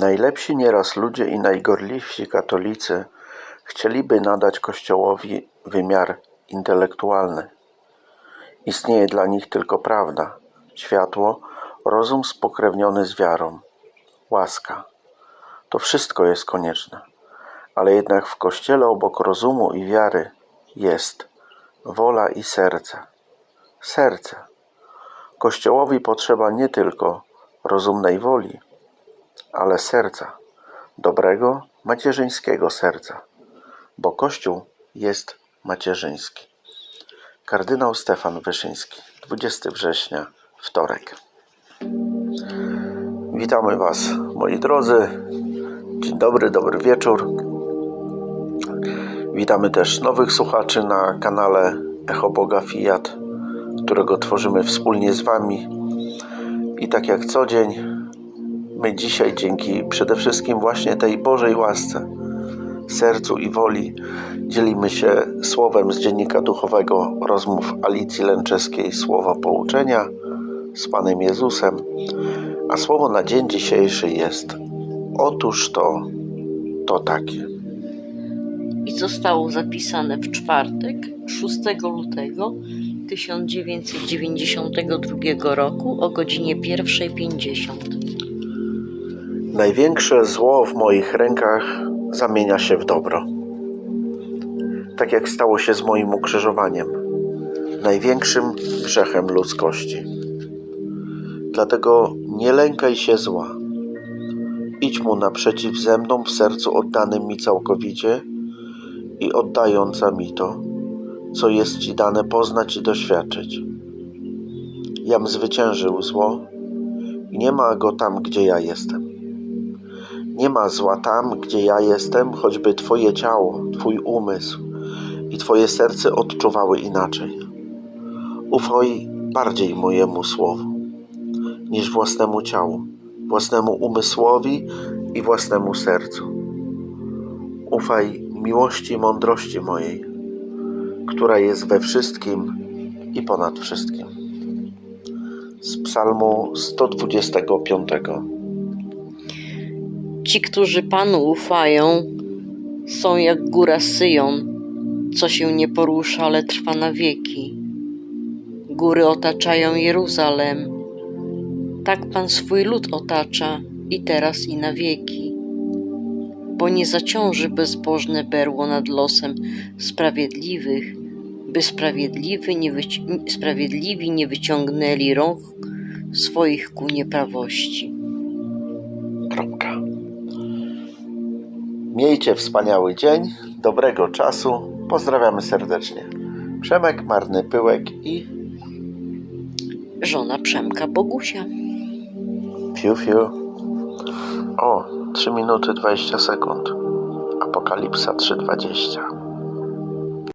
Najlepsi nieraz ludzie i najgorliwsi katolicy chcieliby nadać Kościołowi wymiar intelektualny. Istnieje dla nich tylko prawda, światło, rozum spokrewniony z wiarą, łaska. To wszystko jest konieczne, ale jednak w Kościele obok rozumu i wiary jest wola i serce. Serce. Kościołowi potrzeba nie tylko rozumnej woli, ale serca, dobrego, macierzyńskiego serca, bo Kościół jest macierzyński. Kardynał Stefan Wyszyński, 20 września, wtorek. Witamy Was, moi drodzy. Dzień dobry, dobry wieczór. Witamy też nowych słuchaczy na kanale Echo Boga Fiat, którego tworzymy wspólnie z Wami. I tak jak co dzień, my dzisiaj dzięki przede wszystkim właśnie tej Bożej łasce, sercu i woli dzielimy się słowem z dziennika duchowego rozmów Alicji Lęczeskiej Słowa Pouczenia z Panem Jezusem. A słowo na dzień dzisiejszy jest Otóż to, to takie. i zostało zapisane w czwartek 6 lutego 1992 roku o godzinie 1.50. Największe zło w moich rękach zamienia się w dobro. Tak jak stało się z moim ukrzyżowaniem, największym grzechem ludzkości. Dlatego nie lękaj się zła. Idź mu naprzeciw ze mną w sercu oddanym mi całkowicie i oddająca mi to, co jest ci dane poznać i doświadczyć. Jam zwyciężył zło i nie ma go tam, gdzie ja jestem. Nie ma zła tam, gdzie ja jestem, choćby Twoje ciało, Twój umysł i Twoje serce odczuwały inaczej. Ufaj bardziej mojemu słowu niż własnemu ciału, własnemu umysłowi i własnemu sercu. Ufaj miłości mądrości mojej, która jest we wszystkim i ponad wszystkim. Z Psalmu 125. Ci, którzy Panu ufają, są jak góra Syjon, co się nie porusza, ale trwa na wieki. Góry otaczają Jeruzalem. Tak Pan swój lud otacza i teraz i na wieki. Bo nie zaciąży bezbożne berło nad losem sprawiedliwych, by nie sprawiedliwi nie wyciągnęli rąk swoich ku nieprawości. Kropka. Miejcie wspaniały dzień, dobrego czasu. Pozdrawiamy serdecznie. Przemek, Marny Pyłek i Żona Przemka Bogusia. Fiu Fiu. O, 3 minuty 20 sekund. Apokalipsa 3.20.